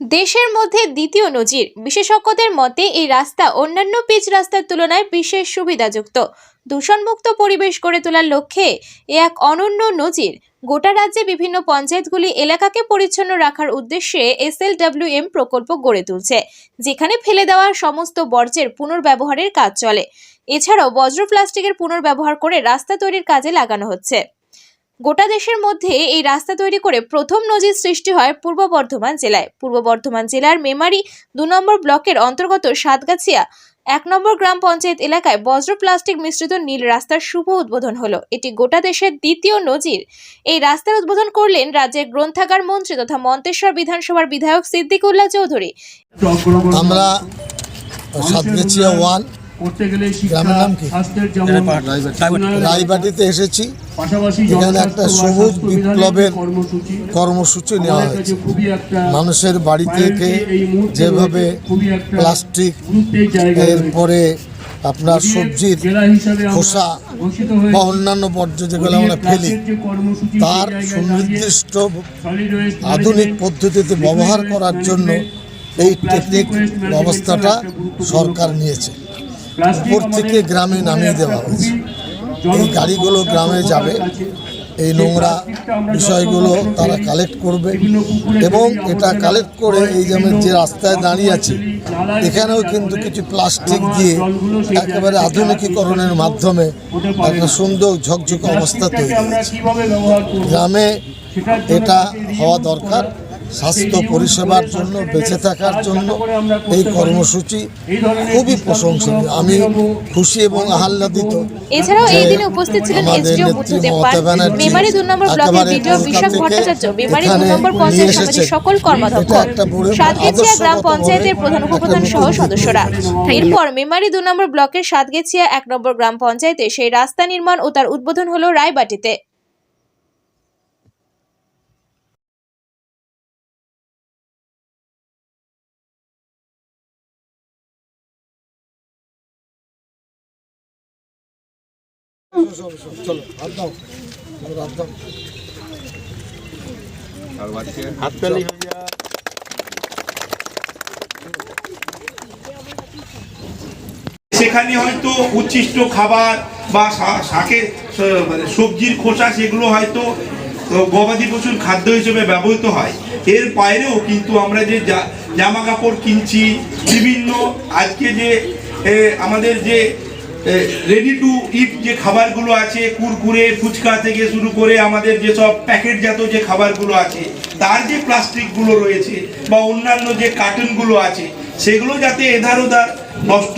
দেশের মধ্যে দ্বিতীয় নজির। বিশেষজ্ঞদের মতে, এই রাস্তা অন্যান্য পিচ রাস্তার তুলনায় বিশেষ সুবিধাযুক্ত। দূষণমুক্ত পরিবেশ গড়ে তোলার লক্ষ্যে এ এক অনন্য নজির। গোটা রাজ্যে বিভিন্ন পঞ্চায়েতগুলি এলাকাকে পরিচ্ছন্ন রাখার উদ্দেশ্যে এসএলডব্লিউএম প্রকল্প গড়ে তুলছে, যেখানে ফেলে দেওয়া সমস্ত বর্জ্যের পুনর্ব্যবহারের কাজ চলে। এছাড়াও বজ্র প্লাস্টিকের পুনর্ব্যবহার করে রাস্তা তৈরির কাজে লাগানো হচ্ছে। গোটা দেশের মধ্যে এই রাস্তা তৈরি করে প্রথম নজির সৃষ্টি হয় পূর্ব বর্ধমান জেলায়। পূর্ব বর্ধমান জেলার মেমারি দু নম্বর ব্লকের অন্তর্গত সাতগাছিয়া এক নম্বর গ্রাম পঞ্চায়েত এলাকায় বজ্র প্লাস্টিক মিশ্রিত নীল রাস্তার শুভ উদ্বোধন হলো। এটি গোটা দেশের দ্বিতীয় নজির। এই রাস্তার উদ্বোধন করলেন রাজ্যের গ্রন্থাগার মন্ত্রী তথা মন্তেশ্বর বিধানসভার বিধায়ক সিদ্দিকুল্লাহ চৌধুরী। আমরা সাতগেছিয়া ওয়ান করতে গেলে গ্রামের স্বাস্থ্যের যেমন রায়বাটিতে এসেছি। পাশাপাশি এখানে একটা সবুজ বিপ্লবের কর্মসূচি। নেওয়া হয়েছে। মানুষের বাড়ি থেকে যেভাবে প্লাস্টিক এরপরে আপনার সবজির খোসা বা অন্যান্য বর্জ্য যেগুলো আমরা ফেলি তার সুনির্দিষ্ট আধুনিক পদ্ধতিতে ব্যবহার করার জন্য এই টেকনিক ব্যবস্থাটা সরকার নিয়েছে। উপর থেকে গ্রামে নামিয়ে দেওয়া হয়েছে। এই গাড়িগুলো গ্রামে যাবে। এই নোংরা বিষয়গুলো তারা কালেক্ট করবে। এবং এটা কালেক্ট করে এই যেমন যে রাস্তায় দাঁড়িয়ে আছে এখানেও কিন্তু কিছু প্লাস্টিক দিয়ে একেবারে আধুনিকীকরণের মাধ্যমে একটা সুন্দর ঝকঝকে অবস্থা তৈরি হয়েছে। গ্রামে এটা হওয়া দরকার। স্বাস্থ্য পরিষেবার জন্য বেঁচে থাকার জন্য এই কর্মসূচি খুবই প্রশংসনীয়। আমি খুশি এবং আহ্লাদিত এছাড়াও এই দিনে উপস্থিত ছিলেন এসডিও বুদ্ধদেব মেমারি নম্বর ব্লকের একেবারে বিডিও বিশাখ ভট্টাচার্য মেমারি নম্বর পঞ্চায়েত সমিতির সকল কর্মাধ্যক্ষ এটা সাতগেছিয়া গ্রাম পঞ্চায়েতের প্রধান উপপ্রধান সহ সদস্যরা। এরপর মেমারি দু নম্বর ব্লকের সাতগেছিয়া এক নম্বর গ্রাম পঞ্চায়েতে সেই রাস্তা নির্মাণ ও তার উদ্বোধন হলো রায়বাটিতে। সেখানে হয়তো উচ্ছিষ্ট খাবার বা শাকের মানে সবজির খোসা সেগুলো হয়তো গবাদি পশুর খাদ্য হিসেবে ব্যবহৃত হয়। এর বাইরেও কিন্তু আমরা যে জামা কাপড় কিনছি, বিভিন্ন আজকে যে আমাদের যে রেডি টু ইট যে খাবারগুলো আছে, কুরকুরে, ফুচকা থেকে শুরু করে আমাদের যেসব প্যাকেটজাত যে খাবারগুলো আছে, তার যে প্লাস্টিকগুলো রয়েছে বা অন্যান্য যে কার্টুনগুলো আছে, সেগুলো যাতে এধার ওধার নষ্ট